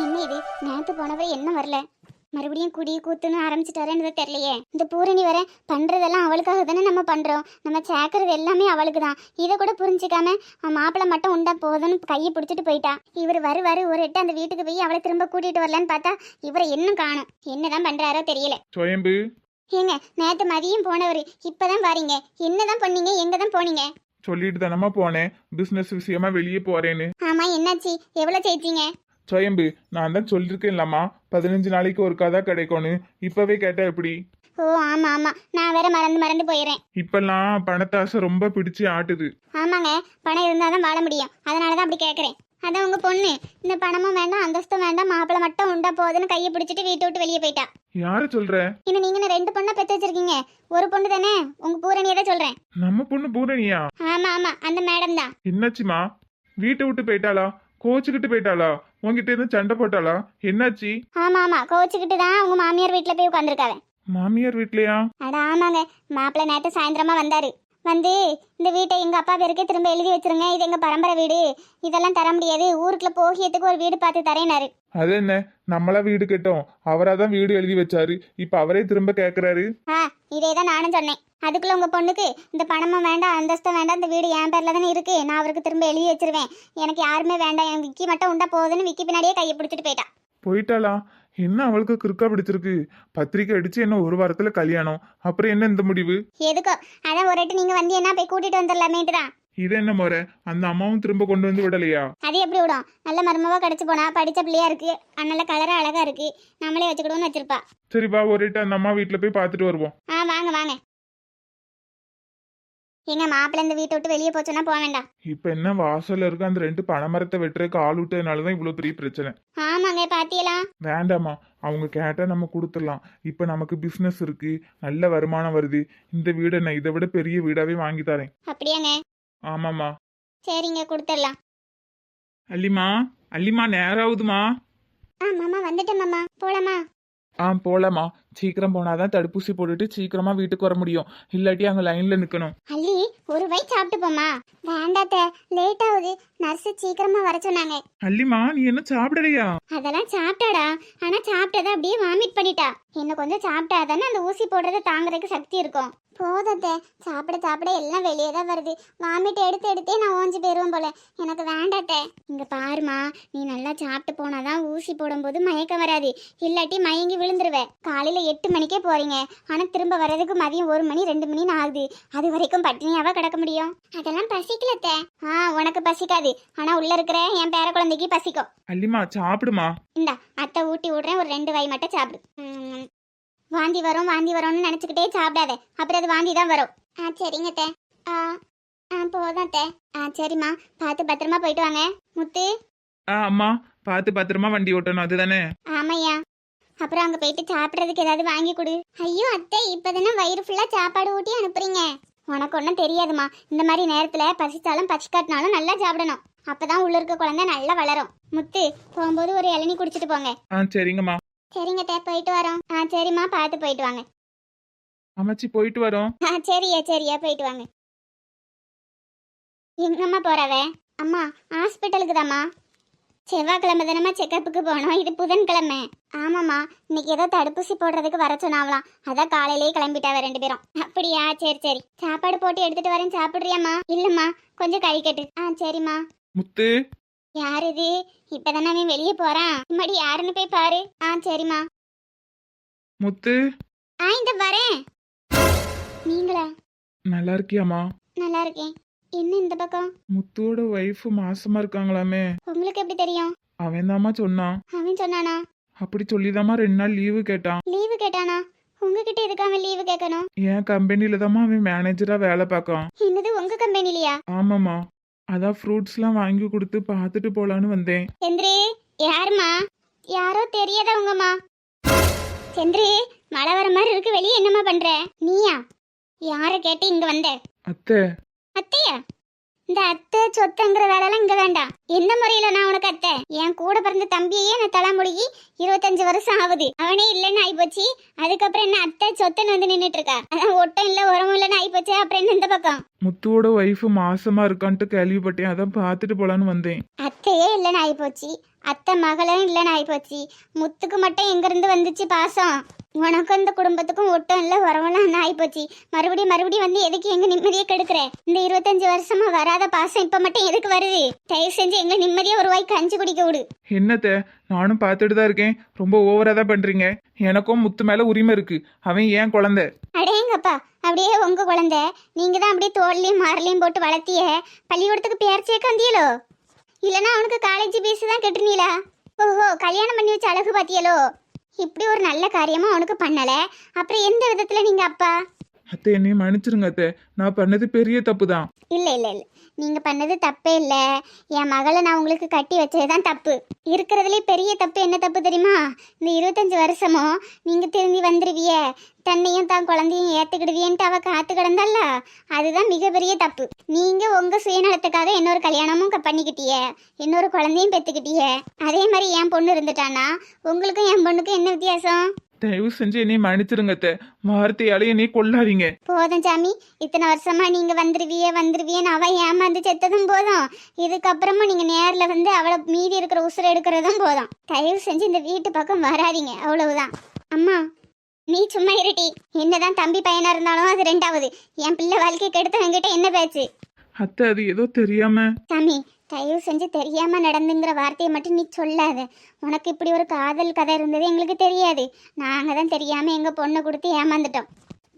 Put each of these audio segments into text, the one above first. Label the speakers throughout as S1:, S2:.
S1: என்ன இது நேத்து போனவர் என்ன வரல? மறுபடியும் குடி கூத்துன்னு ஆரம்பிச்சிட்டாரேன்னு தெரியலையே. இந்த பூரணி வர பண்றதெல்லாம் அவளுக்காக தானே நம்ம பண்றோம். நம்ம சேர்க்கறது எல்லாமே அவளுக்கு தான். இதை கூட புரிஞ்சுக்காம மாப்பிள்ளை மட்டும் உண்டா போதும்னு கையை பிடிச்சிட்டு போயிட்டா. இவர் வருவாரு ஒரு எட்டு அந்த வீட்டுக்கு போய் அவளை திரும்ப கூட்டிட்டு வரலான்னு பார்த்தா இவரை இன்னும் காணும். என்னதான் பண்றாரோ தெரியல.
S2: சுயம்பு.
S1: ஏங்க நேத்து மதியம் போனவர். இப்பதான் வாரீங்க. என்னதான் பண்ணீங்க? எங்க தான் போனீங்க?
S2: சொல்லிட்டு தானம்மா போனேன். பிசினஸ் விஷயமா வெளியே போறேன்னு.
S1: ஆமா என்னாச்சு? எவ்வளவு சேர்த்தீங்க
S2: சுயம்பு நான் தான் சொல்லிருக்கேன்லம்மா. பதினஞ்சு நாளைக்கு ஒரு கதை கிடைக்கும்னு. இப்பவே கேட்டா எப்படி?
S1: ஓ ஆமா ஆமா. நான் வேற மறந்து மறந்து போயிடுறேன்.
S2: இப்பெல்லாம் பணத்தாசை ரொம்ப பிடிச்சு ஆட்டுது.
S1: ஆமாங்க. பணம் இருந்தால் தான் வாழ முடியும். அதனால தான் அப்படி கேட்குறேன். அதான் உங்க பொண்ணு. இந்த பணமும் வேண்டாம் அந்தஸ்தும் வேண்டாம். மாப்பிள்ளை மட்டும் உண்டா போகுதுன்னு கையை பிடிச்சிட்டு வீட்டை விட்டு வெளியே போயிட்டா.
S2: யார சொல்ற?
S1: இன்னும் நீங்க ரெண்டு பொண்ணை பெற்று வச்சிருக்கீங்க? ஒரு பொண்ணு தானே? உங்க பூரணியை தான் சொல்றேன்.
S2: நம்ம பொண்ணு பூரணியா?
S1: ஆமா ஆமா. அந்த மேடம் தான்.
S2: என்னாச்சுமா? வீட்டை விட்டு போயிட்டாளா? கோச்சுக்கிட்டு போயிட்டாளா? உன்கிட்ட இருந்து சண்டை போட்டாளா? என்னாச்சு?
S1: ஆமா ஆமா. கோச்சுக்கிட்டு தான் உங்க மாமியார் வீட்டில் போய் உட்காந்துருக்காவ
S2: மாமியார் வீட்லயா?
S1: அட ஆமாங்க. மாப்பிள்ளை நேற்று சாயந்தரமா வந்தாரு. வந்து இந்த வீட்டை எங்க அப்பா பேருக்கு திரும்ப எழுதி வச்சிருங்க. இது எங்க பரம்பரை வீடு. இதெல்லாம் தர முடியாது. ஊருக்குள்ள போகியத்துக்கு ஒரு வீடு பார்த்து தரேனாரு
S2: அது என்ன நம்மளா வீடு கட்டோம். அவரா தான் வீடு எழுதி வச்சாரு. இப்ப அவரே திரும்ப கேக்குறாரு.
S1: ஆ இதே தான் நானும் சொன்னேன். அதுக்குள்ள உங்க பொண்ணுக்கு இந்த பணமும் வேண்டாம் அந்தஸ்தும் வேண்டாம் இந்த வீடு என் பேர்ல தானே இருக்கு. நான் அவருக்கு திரும்ப எழுதி வச்சிருவேன். எனக்கு யாருமே வேண்டாம். என் விக்கி மட்டும் உண்டா போகுதுன்னு விக்கி பின்னாடியே கையை பிடிச்சிட்டு போயிட்டா.
S2: போயிட்டாளா? என்ன அவளுக்கு கிறுக்கா பிடிச்சிருக்கு? பத்திரிக்கை அடிச்சு என்ன ஒரு வாரத்துல கல்யாணம்? அப்புறம் என்ன இந்த முடிவு?
S1: எதுக்கோ? அதான் ஒரு நீங்க வந்து என்ன போய் கூட்டிட்டு வந்துடலாமேட்டு தான்
S2: இது என்ன முறை? அந்த அம்மாவும் திரும்ப கொண்டு வந்து விடலையா?
S1: அது எப்படி விடும்? நல்ல மருமவா கிடைச்சு போனா படிச்ச பிள்ளையா இருக்கு. நல்ல கலரா அழகா இருக்கு. நம்மளே வச்சுக்கிடுவோம்னு வச்சிருப்பா.
S2: சரி வா ஒரு அந்த அம்மா வீட்டுல போய் பார்த்துட்டு வருவோம்.
S1: ஆ வாங்க வாங்க. எங்க மாப்பிள்ளை இந்த வீட்டை விட்டு வெளியே போச்சோன்னா போக வேண்டாம்
S2: இப்ப என்ன வாசல்ல இருக்க அந்த ரெண்டு பனைமரத்தை வெட்டுறதுக்கு ஆள் விட்டதுனாலதான் இவ்வளவு பெரிய பிரச்சனை.
S1: ஆமாங்க பாத்தியலா.
S2: வேண்டாமா அவங்க கேட்டா நம்ம கொடுத்துடலாம். இப்ப நமக்கு பிசினஸ் இருக்கு நல்ல வருமானம் வருது. இந்த வீடை நான் இதை விட பெரிய வீடாவே வாங்கி தரேன்.
S1: அப்படியாங்க.
S2: ஆமாமா
S1: சரிங்க கொடுத்துடலாம்.
S2: அல்லிமா அல்லிமா நேராகுதுமா
S1: ஆ மாமா வந்துட்டேன் மாமா. போலாமா?
S2: ஆ போலாமா சீக்கிரம் போனாதான் தடுப்பூசி போட்டுட்டு சீக்கிரமா வீட்டுக்கு வர முடியும். இல்லாட்டி அங்க லைன்ல நிக்கணும்.
S1: அள்ளி ஒரு வயசு சாப்பிட்டு போமா வேண்டாத்த லேட் ஆகுது நர்ஸ் சீக்கிரமா வர சொன்னாங்க.
S2: அல்லிமா நீ என்ன சாப்பிடலையா?
S1: அதெல்லாம் சாப்பிட்டாடா. ஆனா சாப்பிட்டதை அப்படியே வாமிட் பண்ணிட்டா. இன்னும் கொஞ்சம் சாப்பிட்டா தானே அந்த ஊசி போடுறத தாங்குறதுக்கு சக்தி இருக்கும். போதத்த சாப்பிட சாப்பிட எல்லாம் வெளியே தான் வருது. வாமிட் எடுத்து எடுத்தே நான் ஓஞ்சி போயிருவேன் போல. எனக்கு வேண்டாத்த இங்க பாருமா நீ நல்லா சாப்பிட்டு போனாதான் ஊசி போடும்போது மயக்கம் வராது. இல்லாட்டி மயங்கி விழுந்துருவ. காலையில எட்டு மணிக்கே போறீங்க. ஆனா திரும்ப வர்றதுக்கு மதியம் ஒரு மணி ரெண்டு மணின்னு ஆகுது. அது வரைக்கும் பட்டினியாவா கிடக்க முடியும்? அதெல்லாம் பசிக்கலத்த ஆ உனக்கு பசிக்காது. ஆனா உள்ள இருக்கிற என் பேர குழந்தைக்கு பசிக்கும்.
S2: அல்லிமா சாப்பிடுமா?
S1: இந்தா அத்தை ஊட்டி விடுறேன். ஒரு ரெண்டு வாய் மட்டும் சாப்பிடு. வாந்தி வரும் வாந்தி வரும்னு நினச்சிக்கிட்டே சாப்பிடாத. அப்புறம் அது வாந்தி தான் வரும். ஆ சரிங்க அத்தை. ஆ ஆ போதும் ஆ சரிம்மா. பார்த்து பத்திரமா போயிட்டு வாங்க. முத்து?
S2: ஆ அம்மா. பார்த்து பத்திரமா வண்டி ஓட்டணும் அதுதானே?
S1: ஆமையா. அப்புறம் அங்கே போயிட்டு சாப்பிட்றதுக்கு ஏதாவது வாங்கி கொடு. ஐயோ அத்தை இப்போதானே வயிறு ஃபுல்லாக சாப்பாடு ஊட்டி அனுப்புறீங்க. உனக்கு ஒன்றும் தெரியாதுமா இந்த மாதிரி நேரத்தில் பசிச்சாலும் பசிக்காட்டினாலும் நல்லா சாப்பிடணும். அப்பதான் உள்ள இருக்க குழந்தை நல்லா வளரும். முத்து போகும்போது ஒரு இளநீ குடிச்சிட்டு போங்க.
S2: ஆ சரிங்கம்மா.
S1: சரிங்க தே போயிட்டு வரோம். ஆ சரிம்மா பார்த்து போயிட்டு வாங்க.
S2: அமைச்சி போயிட்டு வரோம்.
S1: ஆ சரியா சரியா போயிட்டு வாங்க. எங்கம்மா போறவ? அம்மா ஹாஸ்பிட்டலுக்கு தாம்மா செவ்வாய்க்கிழமை தானம்மா செக்கப்புக்கு போனோம். இது புதன்கிழமை. ஆமாம்மா இன்னைக்கு ஏதோ தடுப்பூசி போடுறதுக்கு வர சொன்னாவலாம் அதான் காலையிலேயே கிளம்பிட்டாவ ரெண்டு பேரும். அப்படியா சரி சரி. சாப்பாடு போட்டு எடுத்துட்டு வரேன் சாப்பிட்றியாம்மா? இல்லம்மா கொஞ்சம் கழிக்கட்டு ஆ சரிம்மா.
S2: முத்து
S1: யார் இது? இப்பதானே அவன் வெளியே போறான். முன்னாடி யாருன்னு போய் பாரு. ஆ சரிம்மா.
S2: முத்து?
S1: ஆ இந்த வரேன். நீங்களா?
S2: நல்லா இருக்கியாம்மா?
S1: நல்லா இருக்கேன். என்ன இந்த பக்கம்?
S2: முத்துவோட ஒய்ஃப் மாசமா இருக்காங்களாமே.
S1: உங்களுக்கு எப்படி தெரியும்?
S2: அவன் சொன்னான்.
S1: அவன் சொன்னானா?
S2: அப்படி சொல்லிதாம்மா ரெண்டு நாள் லீவு கேட்டான்.
S1: லீவு கேட்டானா? உங்ககிட்ட எதுக்கு அவன் லீவு கேட்கணும்?
S2: என் கம்பெனில தாம்மா அவன் மேனேஜரா வேலை பார்க்கான்.
S1: என்னது உங்க கம்பெனிலயா
S2: ஆமாம்மா. அதான் ஃப்ரூட்ஸ்லாம் வாங்கி கொடுத்து பார்த்துட்டு போலான்னு வந்தேன்.
S1: செந்திரி யாருமா யாரோ தெரியாத உங்கம்மா செந்திரி மழை வர மாதிரி இருக்கு வெளியே என்னம்மா பண்ற? நீயா? யாரை கேட்டு இங்க வந்த?
S2: அத்தை.
S1: அத்தையா? இந்த அத்தை சொத்துங்கிற வேலைலாம் இங்க வேண்டாம். எந்த முறையில நான் உனக்கு அத்தை? என் கூட பிறந்த தம்பியே நான் தலைமுழுகி இருபத்தஞ்சு வருஷம் ஆகுது. அவனே இல்லைன்னு ஆயிப்போச்சு. அதுக்கப்புறம் என்ன அத்தை சொத்தன் வந்து நின்றுட்டு இருக்கா அதான் ஒட்டம் இல்லை உரமும் இல்லைன்னு ஆயிப்போச்சு அப்புறம் என்ன இந்த பக்கம்?
S2: முத்துவோட ஒய்ஃபு மாசமா இருக்கான்ட்டு கேள்விப்பட்டேன். அதான் பார்த்துட்டு போலான்னு வந்தேன்.
S1: அத்தையே இல்லைன்னு ஆயிப்போச்சு. அத்தை மகளும் இல்லைன்னு ஆயிப்போச்சு. முத்துக்கு மட்டும் எங்கிருந்து வந்துச்சு பாசம்? உனக்கும் இந்த குடும்பத்துக்கும் ஒட்டும் இல்லை உறவெல்லாம் ஆயிப்போச்சு? மறுபடியும் மறுபடியும் வந்து எதுக்கு எங்க நிம்மதியை கெடுக்கிற? இந்த இருபத்தஞ்சு வருஷமா வராத பாசம் இப்ப மட்டும் எதுக்கு வருது? தயவு செஞ்சு எங்களை நிம்மதியா ஒரு வாய் கஞ்சி குடிக்க விடு.
S2: என்னத்த? நானும் பார்த்துட்டு தான் இருக்கேன். ரொம்ப ஓவரா தான் பண்றீங்க. எனக்கும் முத்து மேல உரிமை இருக்கு. அவன் ஏன் குழந்தை?
S1: அடேங்கப்பா அப்படியே உங்க குழந்தை. நீங்க தான் அப்படியே தோல்லையும் மாரலையும் போட்டு வளர்த்திய பள்ளிக்கூடத்துக்கு பேர் சேர்க்க வந்தியலோ? இல்லைன்னா அவனுக்கு காலேஜ் ஃபீஸ் தான் கட்டுனீங்களா ஓஹோ கல்யாணம் பண்ணி வச்சு அழகு பாத்தியலோ? இப்படி ஒரு நல்ல காரியமா அவனுக்கு பண்ணல. அப்புறம் எந்த விதத்துல நீங்க அப்பா?
S2: அத்தை என்னைய மன்னிச்சிருங்க அத்தை. நான் பண்ணது பெரிய தப்பு தான்
S1: இல்ல இல்ல இல்ல. நீங்கள் பண்ணது தப்பே இல்லை. என் மகளை நான் உங்களுக்கு கட்டி வச்சது தான் தப்பு. இருக்கிறதுலே பெரிய தப்பு என்ன தப்பு தெரியுமா? இந்த இருபத்தஞ்சி வருஷமும் நீங்கள் திரும்பி வந்துடுவிய தன்னையும் தான் குழந்தையும் ஏற்றுக்கிடுவியன்ட்டு அவள் காத்து கிடந்தால அதுதான் மிகப்பெரிய தப்பு. நீங்கள் உங்கள் சுயநலத்துக்காக இன்னொரு கல்யாணமும் க- பண்ணிக்கிட்டிய. இன்னொரு குழந்தையும் பெற்றுக்கிட்டிய அதே மாதிரி என் பொண்ணு இருந்துட்டானா? உங்களுக்கும் என் பொண்ணுக்கும் என்ன வித்தியாசம்?
S2: தயவு செஞ்சு என்னைய மன்னிச்சிருங்க அத்தை. வார்த்தையால என்னைய கொல்லாதீங்க.
S1: போதும் சாமி. இத்தனை வருஷமா நீங்க வந்துருவிய வந்துருவியன்னு அவ ஏமாந்து செத்ததும் போதும். இதுக்கப்புறமும் நீங்க நேர்ல வந்து அவளை மீதி இருக்கிற உசுரை எடுக்கிறதும் போதும். தயவு செஞ்சு இந்த வீட்டு பக்கம் வராதீங்க. அவ்வளவுதான். அம்மா நீ சும்மா இருட்டி என்னதான் தம்பி பையனா இருந்தாலும் அது ரெண்டாவது. என் பிள்ளை வாழ்க்கை கெடுத்தவங்கிட்ட என்ன பேச்சு?
S2: அத்தை அது ஏதோ தெரியாம.
S1: சாமி தயவு செஞ்சு தெரியாமல் நடந்துங்கிற வார்த்தையை மட்டும் நீ சொல்லாத. உனக்கு இப்படி ஒரு காதல் கதை இருந்தது எங்களுக்கு தெரியாது. நாங்கள் தான் தெரியாமல் எங்கள் பொண்ணை கொடுத்து ஏமாந்துட்டோம்.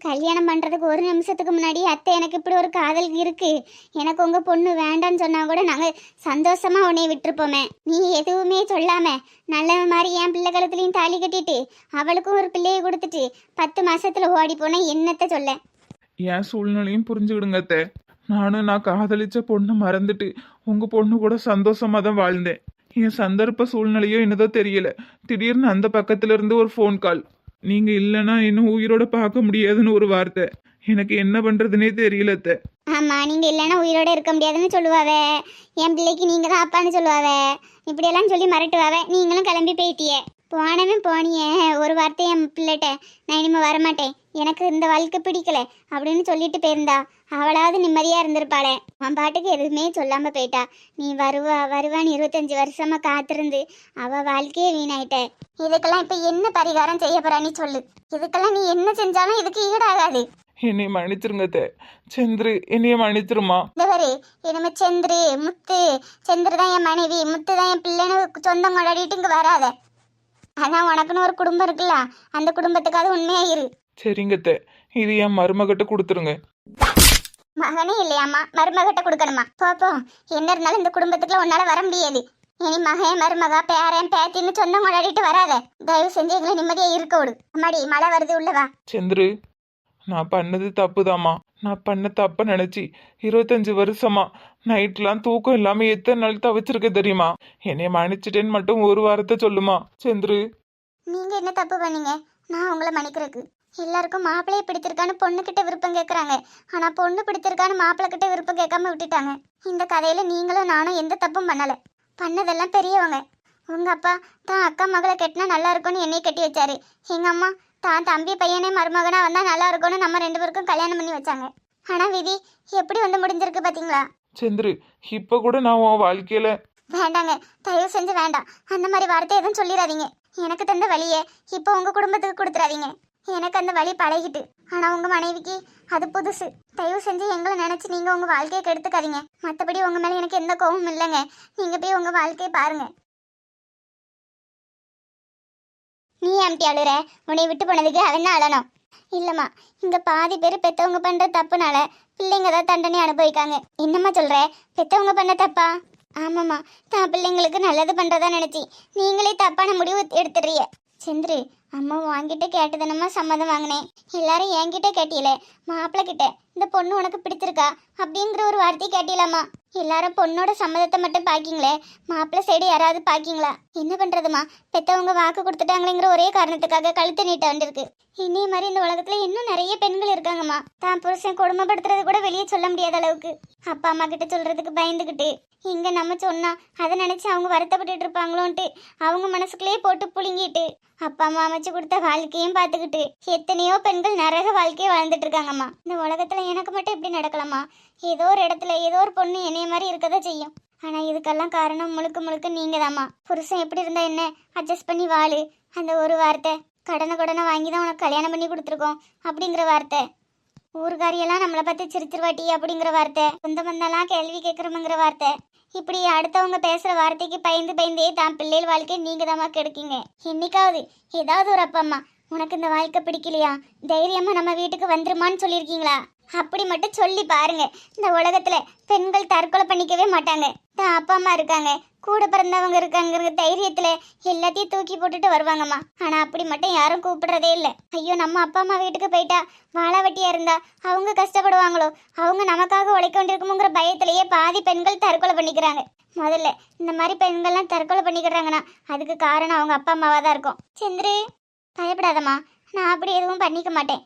S1: கல்யாணம் பண்ணுறதுக்கு ஒரு நிமிஷத்துக்கு முன்னாடி அத்தை எனக்கு இப்படி ஒரு காதல் இருக்குது எனக்கு உங்கள் பொண்ணு வேண்டான்னு சொன்னால் கூட நாங்கள் சந்தோஷமாக உன்னை விட்டுருப்போமே. நீ எதுவுமே சொல்லாமல் நல்ல மாதிரி என் பிள்ளை கழுத்துலயும் தாலி கட்டிட்டு அவளுக்கும் ஒரு பிள்ளையை கொடுத்துட்டு பத்து மாதத்தில் ஓடி போனால் என்னத்த சொல்ல?
S2: என் சூழ்நிலையும் புரிஞ்சுக்கிடுங்க அத்தை. நானும் நான் காதலிச்ச பொண்ணை மறந்துட்டு உங்க பொண்ணு கூட சந்தோஷமா தான் வாழ்ந்தேன். என் சந்தர்ப்ப சூழ்நிலையோ என்னதோ தெரியல. திடீர்னு அந்த பக்கத்துல இருந்து ஒரு ஃபோன் கால் நீங்க இல்லைன்னா இன்னும் உயிரோட பார்க்க முடியாதுன்னு ஒரு வார்த்தை. எனக்கு என்ன பண்ணுறதுனே தெரியல அத்தை.
S1: ஆமா நீங்க இல்லைன்னா உயிரோட இருக்க முடியாதுன்னு சொல்லுவாவே. என் பிள்ளைக்கு நீங்க தான் அப்பான்னு சொல்லுவாவே. இப்படியெல்லாம் சொல்லி மிரட்டுவாவே. நீங்களும் கிளம்பி போயிட்டியே. போனவன் போனியே. ஒரு வார்த்தை என் பிள்ளைகிட்ட நான் இனிமே வரமாட்டேன். எனக்கு இந்த வாழ்க்கை பிடிக்கல அப்படின்னு சொல்லிட்டு போயிருந்தா. அவளாவது நிம்மதியா இருந்திருப்பாளே. அவன் பாட்டுக்கு எதுவுமே சொல்லாம போயிட்டா. நீ வருவா வருவான்னு இருபத்தஞ்சு வருஷமா காத்திருந்து அவ வாழ்க்கையே வீணாயிட்ட. இதுக்கெல்லாம் இப்ப என்ன பரிகாரம் செய்ய போறா நீ சொல்லு. இதுக்கெல்லாம் நீ என்ன செஞ்சாலும் இதுக்கு ஈடாகாது.
S2: என்னைய மன்னிச்சிருங்க சந்திரு என்னைய மன்னிச்சிருமா?
S1: இந்த பாரு இனிமே செந்திரு முத்து. செந்திரு தான் என் மனைவி முத்து தான் என் பிள்ளைன்னு சொந்தம் கொண்டாடிட்டு இங்க வராத. அதான் உனக்குன்னு ஒரு குடும்பம் இருக்குல்ல அந்த குடும்பத்துக்காவது உண்மையா இரு.
S2: சரிங்க அத்தை. இது என் மருமகிட்ட கொடுத்துருங்க.
S1: மகனே இல்லையாம்மா மருமகிட்ட கொடுக்கணுமா? போ போ. என்ன இருந்தாலும் இந்த குடும்பத்துக்குள்ள உன்னால வர முடியாது. இனி மகன் மருமகா பேரன் பேத்தின்னு சொந்தம் கொண்டாடிட்டு வராத. தயவு செஞ்சு எங்களை நிம்மதியா இருக்க விடு. அம்மாடி மழை வருது உள்ளவா
S2: சந்திரு நான் பண்ணது தப்புதாம்மா. நான் பண்ண தப்ப நினைச்சி இருபத்தஞ்சு வருஷமா நைட்லாம் தூக்கம் இல்லாம எத்தனை நாள் தவிச்சிருக்க தெரியுமா? என்னை மன்னிச்சிட்டேன்னு மட்டும் ஒரு வாரத்தை சொல்லுமா சந்திரு?
S1: நீங்க என்ன தப்பு பண்ணீங்க? நான் உங்களை மன்னிக்கிறதுக்கு. எல்லாருக்கும் மாப்பிள்ளையை பிடிச்சிருக்கான்னு பொண்ணுக்கிட்ட விருப்பம் கேட்குறாங்க ஆனா பொண்ணு பிடிச்சிருக்கான்னு மாப்பிள்ளை கிட்ட விருப்பம் கேட்காம விட்டுட்டாங்க. இந்த கதையில நீங்களும் நானும் எந்த தப்பும் பண்ணல. பண்ணதெல்லாம் பெரியவங்க. உங்க அப்பா தான் அக்கா மகளை கட்டினா நல்லா இருக்கும்னு என்னை கட்டி வச்சாரு. எங்க அம்மா தான் தம்பி பையனே மருமகனா வந்தா நல்லா இருக்கும்னு நம்ம ரெண்டு பேருக்கும் கல்யாணம் பண்ணி வச்சாங்க. ஆனா விதி எப்படி வந்து முடிஞ்சிருக்கு பாத்தீங்களா?
S2: சந்திரு இப்ப கூட நான் உன் வாழ்க்கையில
S1: வேண்டாங்க தயவு செஞ்சு வேண்டாம். அந்த மாதிரி வார்த்தை எதுவும் சொல்லிடாதீங்க. எனக்கு தந்த வழியை இப்போ உங்க குடும்பத்துக்கு கொடுத்துறாதீங்க எனக்கு அந்த வழி பழகிட்டு. ஆனா உங்க மனைவிக்கு அது புதுசு. தயவு செஞ்சு எங்களை நினைச்சு நீங்க உங்க வாழ்க்கையை கெடுத்துக்காதீங்க. மத்தபடி உங்க மேல எனக்கு எந்த கோவமும் இல்லைங்க. நீங்க போய் உங்க வாழ்க்கையை பாருங்க. நீ ஏம்டி அழுற? உன்னை விட்டு போனதுக்கு அவன் தான் அழணும். இல்லம்மா இங்க பாதி பேர் பெத்தவங்க பண்ற தப்புனால பிள்ளைங்க தான் தண்டனை அனுபவிக்காங்க. என்னம்மா சொல்ற? பெத்தவங்க பண்ண தப்பா? ஆமாம்மா தான் பிள்ளைங்களுக்கு நல்லது பண்றதா நினைச்சி நீங்களே தப்பான முடிவு எடுத்துடுறிய செந்திரி அம்மா வாங்கிட்ட கேட்டதனமா சம்மதம் வாங்கினேன். எல்லாரும் என்கிட்ட கேட்டியல. மாப்பிள்ளை கிட்ட இந்த பொண்ணு உனக்கு பிடிச்சிருக்கா? அப்படிங்கிற ஒரு வார்த்தை கேட்டீலாமா எல்லாரும் பொண்ணோட சம்மதத்தை மட்டும் பாக்கீங்களே? மாப்பிள்ள சைடு யாராவது பாக்கீங்களா? என்ன பண்றதுமா பெத்தவங்க வாக்கு கொடுத்துட்டாங்களேங்கிற ஒரே காரணத்துக்காக கழுத்து நீட்ட வந்திருக்கு. இனி மாதிரி இந்த உலகத்துல இன்னும் நிறைய பெண்கள் இருக்காங்கம்மா. தான் புருஷன் கொடுமைப்படுத்துறது கூட வெளியே சொல்ல முடியாத அளவுக்கு. அப்பா அம்மா கிட்ட சொல்றதுக்கு பயந்துக்கிட்டு இங்க நம்ம சொன்னா அதை நினைச்சு அவங்க வருத்தப்பட்டுட்டு இருப்பாங்களோன்ட்டு அவங்க மனசுக்குள்ளேயே போட்டு புழுங்கிட்டு அப்பா அம்மா அமைச்சு கொடுத்த வாழ்க்கையும் பார்த்துக்கிட்டு எத்தனையோ பெண்கள் நரக வாழ்க்கையை வாழ்ந்துட்டு இருக்காங்கம்மா. இந்த உலகத்துல எனக்கு மட்டும் இப்படி நடக்கலாமா ஏதோ ஒரு இடத்துல ஏதோ ஒரு பொண்ணு என்னைய மாதிரி இருக்கதா செய்யும். ஆனா இதுக்கெல்லாம் காரணம் முழுக்க முழுக்க நீங்க தாம்மா புருஷன் எப்படி இருந்தா என்ன? அட்ஜஸ்ட் பண்ணி வாழு. அந்த ஒரு வார்த்தை கடனை கடனை வாங்கி தான் உனக்கு கல்யாணம் பண்ணி கொடுத்துருக்கோம் அப்படிங்கிற வார்த்தை. ஊர்காரியெல்லாம் நம்மளை பார்த்து சிரிச்சிருவாட்டி அப்படிங்கிற வார்த்தை. சொந்த பந்தெல்லாம் கேள்வி கேட்குறோமுங்கிற வார்த்தை. இப்படி அடுத்தவங்க பேசுகிற வார்த்தைக்கு பயந்து பயந்தே தான் பிள்ளைகள் வாழ்க்கை நீங்கள் தான் கெடுக்கீங்க. என்னைக்காவது ஏதாவது ஒரு அப்பா அம்மா உனக்கு இந்த வாழ்க்கை பிடிக்கலையா? தைரியமாக நம்ம வீட்டுக்கு வந்துருமான்னு சொல்லியிருக்கீங்களா? அப்படி மட்டும் சொல்லி பாருங்க. இந்த உலகத்துல பெண்கள் தற்கொலை பண்ணிக்கவே மாட்டாங்க. தான் அப்பா அம்மா இருக்காங்க. கூட பிறந்தவங்க இருக்காங்கிற தைரியத்துல எல்லாத்தையும் தூக்கி போட்டுட்டு வருவாங்கம்மா. ஆனா அப்படி மட்டும் யாரும் கூப்பிடுறதே இல்லை. ஐயோ நம்ம அப்பா அம்மா வீட்டுக்கு போயிட்டா வாழாவட்டியா இருந்தா அவங்க கஷ்டப்படுவாங்களோ? அவங்க நமக்காக உழைக்க வேண்டியிருக்குமோங்கிற பயத்திலேயே பாதி பெண்கள் தற்கொலை பண்ணிக்கிறாங்க. முதல்ல இந்த மாதிரி பெண்கள்லாம் தற்கொலை பண்ணிக்கிறாங்கன்னா அதுக்கு காரணம் அவங்க அப்பா அம்மாவா தான் இருக்கும். சந்திரு பயப்படாதம்மா. நான் அப்படி எதுவும் பண்ணிக்க மாட்டேன்.